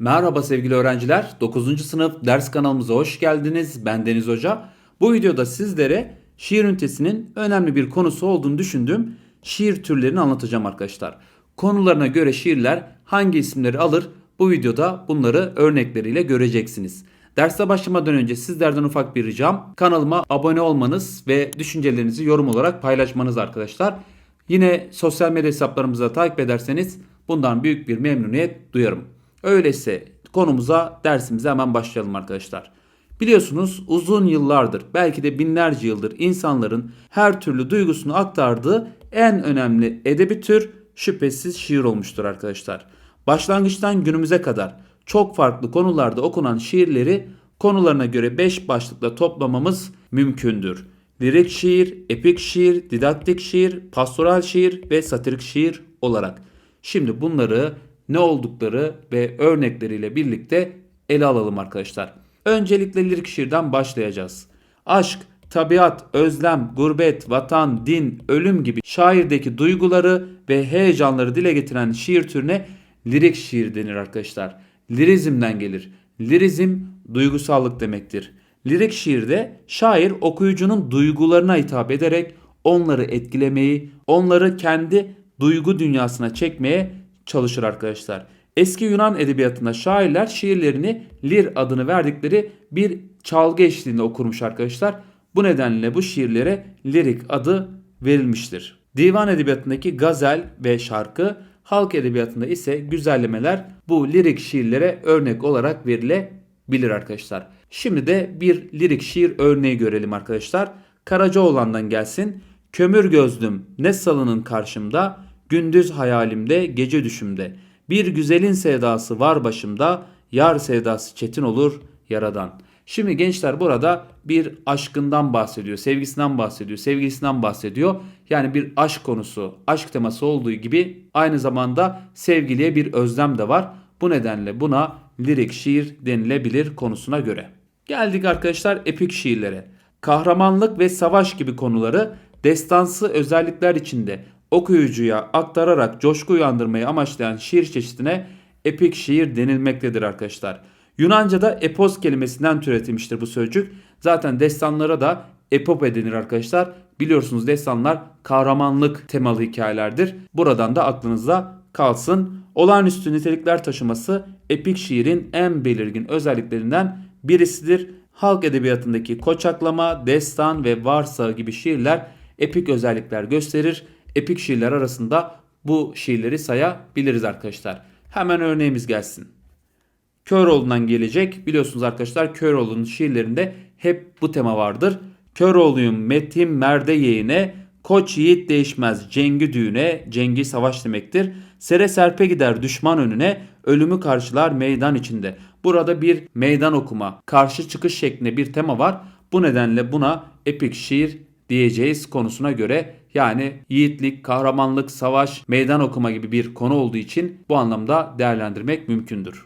Merhaba sevgili öğrenciler. 9. sınıf ders kanalımıza hoş geldiniz. Ben Deniz Hoca. Bu videoda sizlere şiir ünitesinin önemli bir konusu olduğunu düşündüğüm şiir türlerini anlatacağım arkadaşlar. Konularına göre şiirler hangi isimleri alır bu videoda bunları örnekleriyle göreceksiniz. Derse başlamadan önce sizlerden ufak bir ricam kanalıma abone olmanız ve düşüncelerinizi yorum olarak paylaşmanız arkadaşlar. Yine sosyal medya hesaplarımızı takip ederseniz bundan büyük bir memnuniyet duyarım. Öyleyse konumuza dersimize hemen başlayalım arkadaşlar. Biliyorsunuz uzun yıllardır belki de binlerce yıldır insanların her türlü duygusunu aktardığı en önemli edebi tür şüphesiz şiir olmuştur arkadaşlar. Başlangıçtan günümüze kadar çok farklı konularda okunan şiirleri konularına göre 5 başlıkla toplamamız mümkündür. Lirik şiir, epik şiir, didaktik şiir, pastoral şiir ve satirik şiir olarak. Şimdi bunları ne oldukları ve örnekleriyle birlikte ele alalım arkadaşlar. Öncelikle lirik şiirden başlayacağız. Aşk, tabiat, özlem, gurbet, vatan, din, ölüm gibi şairdeki duyguları ve heyecanları dile getiren şiir türüne lirik şiir denir arkadaşlar. Lirizmden gelir. Lirizm duygusallık demektir. Lirik şiirde şair okuyucunun duygularına hitap ederek onları etkilemeyi, onları kendi duygu dünyasına çekmeye çalışır arkadaşlar. Eski Yunan edebiyatında şairler şiirlerini lir adını verdikleri bir çalgı eşliğinde okurmuş arkadaşlar. Bu nedenle bu şiirlere lirik adı verilmiştir. Divan edebiyatındaki gazel ve şarkı, halk edebiyatında ise güzellemeler bu lirik şiirlere örnek olarak verilebilir arkadaşlar. Şimdi de bir lirik şiir örneği görelim arkadaşlar. Karacaoğlan'dan gelsin. Kömür gözlüm ne salının karşımda, gündüz hayalimde, gece düşümde. Bir güzelin sevdası var başımda, yar sevdası çetin olur yaradan. Şimdi gençler burada bir aşkından bahsediyor, sevgisinden bahsediyor, sevgilisinden bahsediyor. Yani bir aşk konusu, aşk teması olduğu gibi aynı zamanda sevgiliye bir özlem de var. Bu nedenle buna lirik şiir denilebilir konusuna göre. Geldik arkadaşlar epik şiirlere. Kahramanlık ve savaş gibi konuları destansı özellikler içinde okuyucuya aktararak coşku uyandırmayı amaçlayan şiir çeşidine epik şiir denilmektedir arkadaşlar. Yunanca'da epos kelimesinden türetilmiştir bu sözcük. Zaten destanlara da epope denir arkadaşlar. Biliyorsunuz destanlar kahramanlık temalı hikayelerdir. Buradan da aklınızda kalsın. Olağanüstü nitelikler taşıması epik şiirin en belirgin özelliklerinden birisidir. Halk edebiyatındaki koçaklama, destan ve varsa gibi şiirler epik özellikler gösterir. Epik şiirler arasında bu şiirleri sayabiliriz arkadaşlar. Hemen örneğimiz gelsin. Köroğlu'ndan gelecek. Biliyorsunuz arkadaşlar Köroğlu'nun şiirlerinde hep bu tema vardır. Köroğluyum metin merde yeğine, koç yiğit değişmez cengi düğüne, cengi savaş demektir. Sere serpe gider düşman önüne, ölümü karşılar meydan içinde. Burada bir meydan okuma, karşı çıkış şeklinde bir tema var. Bu nedenle buna epik şiir diyeceğiz konusuna göre yani yiğitlik, kahramanlık, savaş, meydan okuma gibi bir konu olduğu için bu anlamda değerlendirmek mümkündür.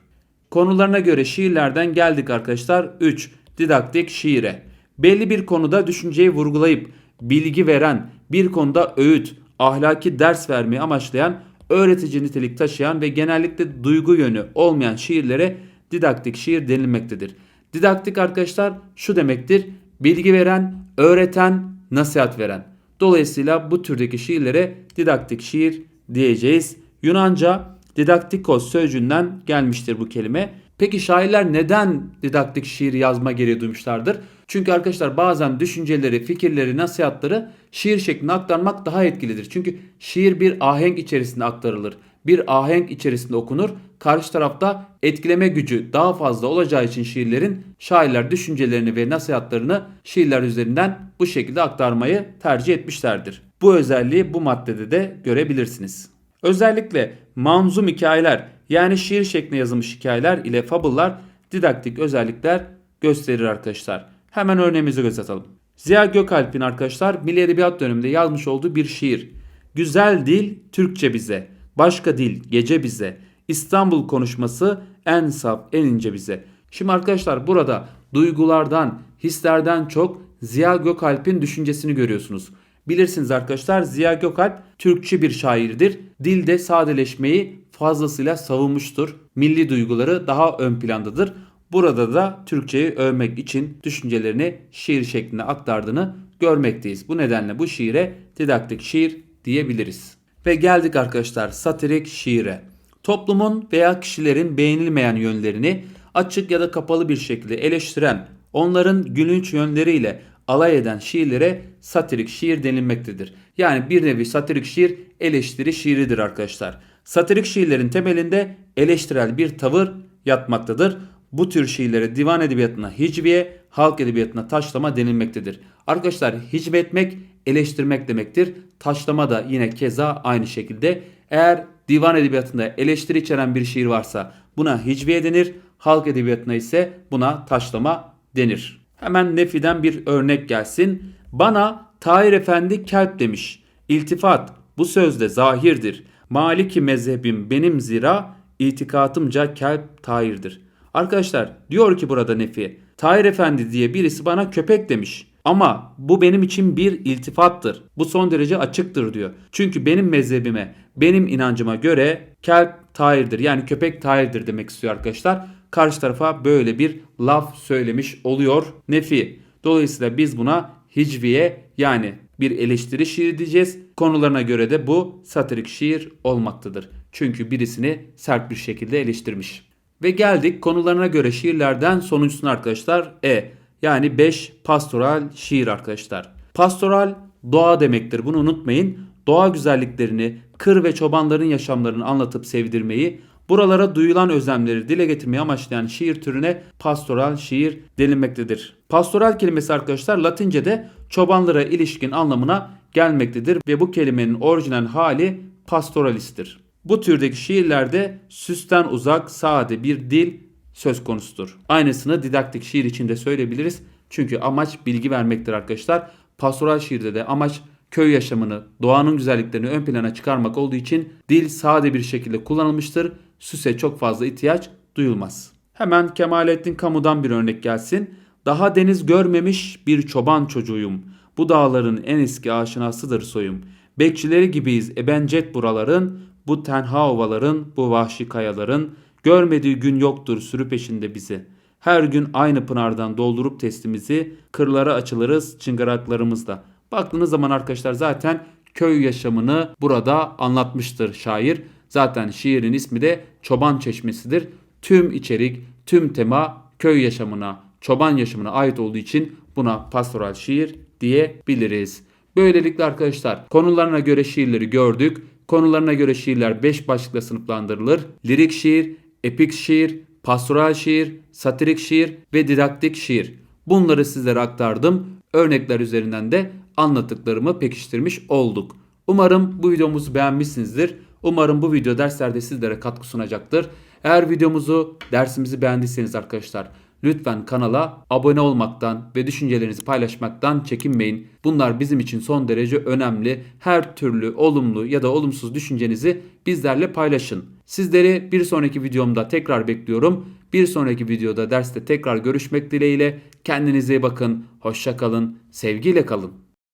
Konularına göre şiirlerden geldik arkadaşlar 3. Didaktik şiire. Belli bir konuda düşünceyi vurgulayıp bilgi veren, bir konuda öğüt, ahlaki ders vermeyi amaçlayan, öğretici nitelik taşıyan ve genellikle duygu yönü olmayan şiirlere didaktik şiir denilmektedir. Didaktik arkadaşlar şu demektir. Bilgi veren, öğreten, nasihat veren. Dolayısıyla bu türdeki şiirlere didaktik şiir diyeceğiz. Yunanca didaktikos sözcüğünden gelmiştir bu kelime. Peki şairler neden didaktik şiir yazma gereği duymuşlardır? Çünkü arkadaşlar bazen düşünceleri, fikirleri, nasihatları şiir şeklinde aktarmak daha etkilidir. Çünkü şiir bir ahenk içerisinde aktarılır. Bir ahenk içerisinde okunur. Karşı tarafta etkileme gücü daha fazla olacağı için şiirlerin şairler düşüncelerini ve nasihatlarını şiirler üzerinden bu şekilde aktarmayı tercih etmişlerdir. Bu özelliği bu maddede de görebilirsiniz. Özellikle manzum hikayeler yani şiir şeklinde yazılmış hikayeler ile fabıllar didaktik özellikler gösterir arkadaşlar. Hemen örneğimizi göz atalım. Ziya Gökalp'in arkadaşlar Milli Edebiyat döneminde yazmış olduğu bir şiir. Güzel dil Türkçe bize, başka dil gece bize, İstanbul konuşması en saf en ince bize. Şimdi arkadaşlar burada duygulardan, hislerden çok Ziya Gökalp'in düşüncesini görüyorsunuz. Bilirsiniz arkadaşlar Ziya Gökalp Türkçe bir şairdir. Dilde sadeleşmeyi fazlasıyla savunmuştur. Milli duyguları daha ön plandadır. Burada da Türkçeyi övmek için düşüncelerini şiir şeklinde aktardığını görmekteyiz. Bu nedenle bu şiire didaktik şiir diyebiliriz. Ve geldik arkadaşlar satirik şiire. Toplumun veya kişilerin beğenilmeyen yönlerini açık ya da kapalı bir şekilde eleştiren, onların gülünç yönleriyle alay eden şiirlere satirik şiir denilmektedir. Yani bir nevi satirik şiir eleştiri şiiridir arkadaşlar. Satirik şiirlerin temelinde eleştirel bir tavır yatmaktadır. Bu tür şiirlere divan edebiyatına hicviye, halk edebiyatına taşlama denilmektedir. Arkadaşlar hicve etmek eleştirmek demektir. Taşlama da yine keza aynı şekilde. Eğer divan edebiyatında eleştiri içeren bir şiir varsa buna hicviye denir. Halk edebiyatına ise buna taşlama denir. Hemen Nefi'den bir örnek gelsin. Bana Tahir Efendi kelp demiş. İltifat bu sözde zahirdir. Maliki mezhebim benim zira itikatımca kelp Tahir'dir. Arkadaşlar diyor ki burada Nefi. Tahir Efendi diye birisi bana köpek demiş. Ama bu benim için bir iltifattır. Bu son derece açıktır diyor. Çünkü benim mezhebime, benim inancıma göre kelp tahirdir. Yani köpek tahirdir demek istiyor arkadaşlar. Karşı tarafa böyle bir laf söylemiş oluyor Nefi. Dolayısıyla biz buna hicviye yani bir eleştiri şiir diyeceğiz. Konularına göre de bu satirik şiir olmaktadır. Çünkü birisini sert bir şekilde eleştirmiş. Ve geldik konularına göre şiirlerden sonuncusuna arkadaşlar. E yani 5 pastoral şiir arkadaşlar. Pastoral doğa demektir bunu unutmayın. Doğa güzelliklerini, kır ve çobanların yaşamlarını anlatıp sevdirmeyi, buralara duyulan özlemleri dile getirmeyi amaçlayan şiir türüne pastoral şiir denilmektedir. Pastoral kelimesi arkadaşlar Latince'de çobanlara ilişkin anlamına gelmektedir ve bu kelimenin orijinal hali pastoralistir. Bu türdeki şiirlerde süsten uzak, sade bir dil söz konusudur. Aynısını didaktik şiir için de söyleyebiliriz. Çünkü amaç bilgi vermektir arkadaşlar. Pastoral şiirde de amaç köy yaşamını, doğanın güzelliklerini ön plana çıkarmak olduğu için dil sade bir şekilde kullanılmıştır. Süse çok fazla ihtiyaç duyulmaz. Hemen Kemalettin Kamu'dan bir örnek gelsin. Daha deniz görmemiş bir çoban çocuğuyum. Bu dağların en eski aşinasıdır soyum. Bekçileri gibiyiz ebencet buraların, bu tenha ovaların, bu vahşi kayaların. Görmediği gün yoktur sürü peşinde bizi. Her gün aynı pınardan doldurup testimizi, kırlara açılırız çıngıraklarımızda. Baktığınız zaman arkadaşlar zaten köy yaşamını burada anlatmıştır şair. Zaten şiirin ismi de Çoban Çeşmesi'dir. Tüm içerik, tüm tema köy yaşamına, çoban yaşamına ait olduğu için buna pastoral şiir diyebiliriz. Böylelikle arkadaşlar konularına göre şiirleri gördük. Konularına göre şiirler 5 başlıkla sınıflandırılır. Lirik şiir, epik şiir, pastoral şiir, satirik şiir ve didaktik şiir. Bunları sizlere aktardım. Örnekler üzerinden de anlattıklarımı pekiştirmiş olduk. Umarım bu videomuzu beğenmişsinizdir. Umarım bu video derslerde sizlere katkı sunacaktır. Eğer videomuzu, dersimizi beğendiyseniz arkadaşlar lütfen kanala abone olmaktan ve düşüncelerinizi paylaşmaktan çekinmeyin. Bunlar bizim için son derece önemli. Her türlü olumlu ya da olumsuz düşüncenizi bizlerle paylaşın. Sizleri bir sonraki videomda tekrar bekliyorum. Bir sonraki videoda derste tekrar görüşmek dileğiyle. Kendinize iyi bakın. Hoşça kalın. Sevgiyle kalın.